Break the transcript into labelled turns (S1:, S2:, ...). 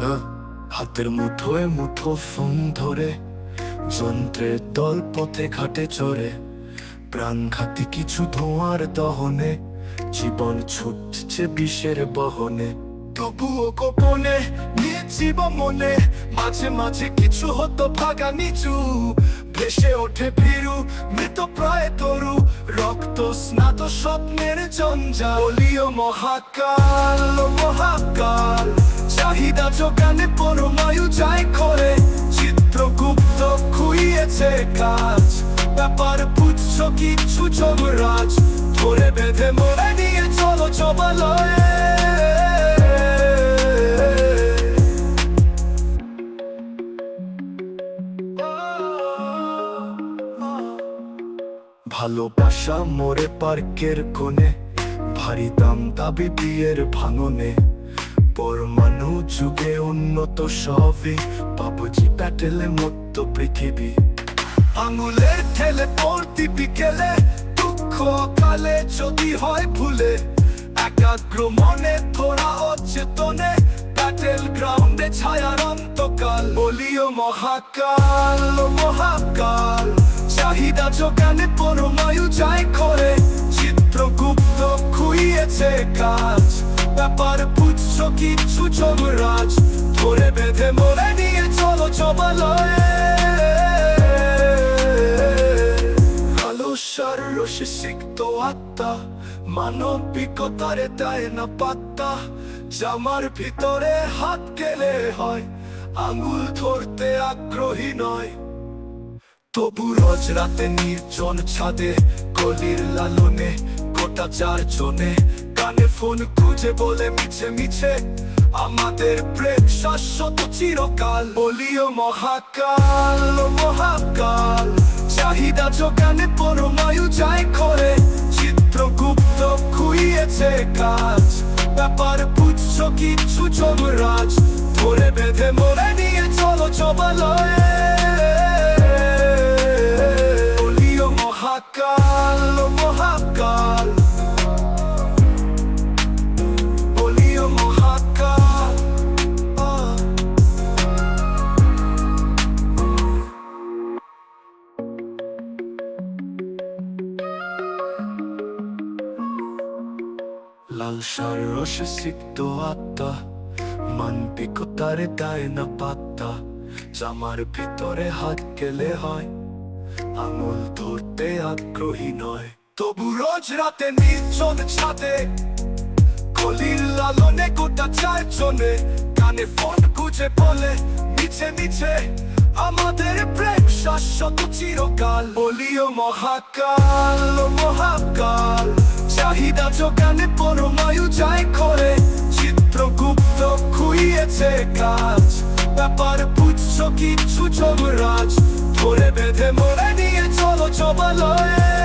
S1: হ্যাঁ, হাতের মুঠোয় মুঠো ফোন ধরে যন্ত্রের দল পথে ঘাটে চড়ে। প্রাণঘাতী কিছু ধোঁয়ার দহনে জীবন ছুটছে বিষের বহনে। তবুও গোপনে মনে মাঝে মাঝে কিছু হতো ভাগা নিচু। ভেসে ওঠে ভীরু মৃত প্রায় তরু। রক্ত স্নাত স্বপ্নের জঞ্জাল। বলিও মহাকাল মহাকাল। ব্যাপার বুঝছ কিছু যমরাজ ধরে বেঁধে মরে নিয়ে চলো চবালয়ে। ভালোবাসা মোরে পার্কের কোণে, ভারী দাম দাবি বিয়ের ভাঙনে। পরমাণু যুগে উন্নত সবই বাবুজি প্যাটেলে মতো পৃথিবী। আঙুলের ঠেলে পড়তি বিকেলে দুঃখ কালে যদি হয় ভুলে, একাগ্র মনে, থোড়া অচেতনে প্যাটেল গ্রাউন্ডে ছায়ার অন্তকাল। বলিও মহাকাল মহাকাল, চাহিদা যোগানে পরমায়ু যায় করে, চিত্রগুপ্ত খুইয়েছে কাজ, ব্যাপার বুঝছ কিছু যমরাজ, ধরে বেঁধে মরে নিয়ে চলো চবালয়ে রসে সিক্ত আত্মা। মানবিকতারে দেয় না পাত্তা। জামার ভিতরে হাত গেলে হয়, আঙুল ধরতে আগ্রহী নয়। তবু রোজ রাতে নির্জন ছাদে গলির লালনে, গোটা চারজনে কানে ফোন খুঁজে বলে মিছে মিছে, আমাদের প্রেম শাশ্বত চিরকাল। বলিও মহাকাল মহাকাল চাহিদা চোখানে পরমায়ু যায় করে। চিত্রগুপ্ত খুইয়েছে কাজ। ব্যাপার বুঝছ কিছু যমরাজ। ধরে বেঁধে মরে নিয়ে চলো চবালয়ে মহাকাল মহাকাল। লাল সার রসে সিক্ত আত্মা মানবিকতারে দেয় না পাত্তা জামার ভিতরে হাত গেলে হয়, আঙুল ধরতে আগ্রহী নয়। তবু রোজ রাতে নির্জন ছাদে, কলির লালনে গোটা চারজনে কানে ফোন খুঁজে বলে, মিছে মিছে, আমাদের প্রেম শাশ্বত চিরকাল। বলিও মহাকাল মহাকাল, চাহিদা যোগানে পরমায়ু যায় করে চিত্রগুপ্ত খুইয়েছে কাজ। ব্যাপার বুঝছ কিছু যমরাজ ধরে বেঁধে মরে নিয়ে চলো চবালয়ে